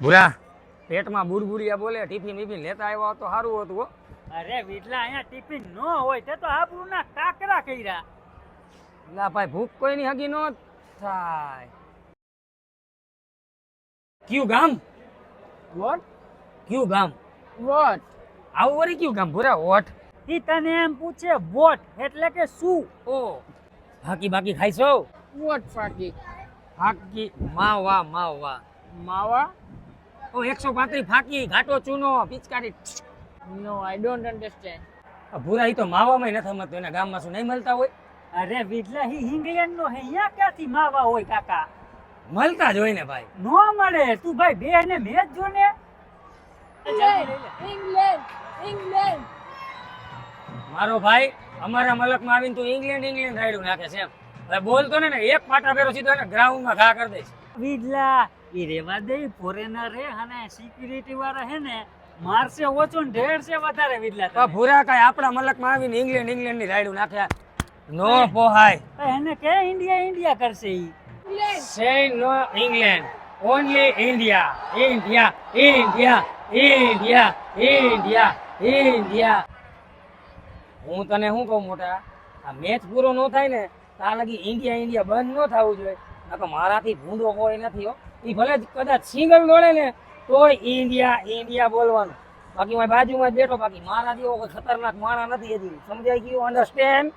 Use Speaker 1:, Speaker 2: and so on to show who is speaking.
Speaker 1: ભૂરા. પેટમાં બુરબુરિયા બોલે ટિફિન બિફિન લેતા આવ્યા તો સારું હતું હો.
Speaker 2: અરે વિટલા અહીંયા ટિફિન ન હોય તે તો આબરૂના કાકરા કર્યા.
Speaker 1: લા ભાઈ ભૂખ કોઈની હગી ન થાય. કયું ગામ?
Speaker 3: વોટ?
Speaker 1: કયું ગામ?
Speaker 3: વોટ?
Speaker 1: આવું વળી કયું ગામ? ભૂરા વોટ.
Speaker 2: ઈ તને એમ પૂછે વોટ એટલે કે શું?
Speaker 1: ઓ બાકી બાકી ખાઈશો?
Speaker 3: વોટ ફાકી
Speaker 1: માવા માવા.
Speaker 3: માવા?
Speaker 1: ઓ એકસો પાંત્રીસ ફાકી ઘાટો ચૂનો પિચકારી.
Speaker 3: નો આઈ ડોન્ટ અન્ડરસ્ટેન્ડ
Speaker 1: આ ભૂરા તો માવામાં નથી સમજતો એના ગામમાં શું નહીં મળતા હોય?
Speaker 2: અરે વિટલા હી ઇંગ્લેન્ડ નો હે યા ક્યાંથી માવા હોય કાકા?
Speaker 1: મળતા જ હોય ને ભાઈ.
Speaker 2: નો મળે. તું ભાઈ બે ને મેચ જો ને
Speaker 3: ઇંગ્લેન્ડ ઇંગ્લેન્ડ
Speaker 1: મારો ભાઈ અમારા મલકમાં આવીને તું ઇંગ્લેન્ડ ઇંગ્લેન્ડ રાયડું નાખે છે એમ. હવે બોલતો ને એક પાટા ફેરો સીધો એને ગ્રાઉન્ડમાં ઘા કરી દઈશ.
Speaker 2: વિટલા એ રેવા દે ફોરેનર રે અને સિક્યુરિટી વાળા હે ને મારશે ઓછો ને ઢેરશે વધારે વિટલા
Speaker 1: તો ભૂરા કાય આપણા મલકમાં આવીને ઇંગ્લેન્ડ ઇંગ્લેન્ડની રાયડું નાખ્યા. નો પોહાય.
Speaker 2: એને કે ઇન્ડિયા ઇન્ડિયા કરશે ઈ?
Speaker 1: Say no England only India India India India India India હું તને શું કહું મોટા? આ મેચ પૂરો ન થાય ને ત્યાં લગી ઇન્ડિયા ઇન્ડિયા બંધ ન થવું જોઈએ. નકર મારાથી ભૂંડો કોઈ નથી હો. એ ભલે કદાચ સિંગલ દોડે ને, તોય ઇન્ડિયા ઇન્ડિયા બોલવાનું. બાકી મારી બાજુમાં બેઠો, બાકી મારા જેવો કોઈ ખતરનાક માણા નથી હજી. સમજાય ગયું અન્ડરસ્ટેન્ડ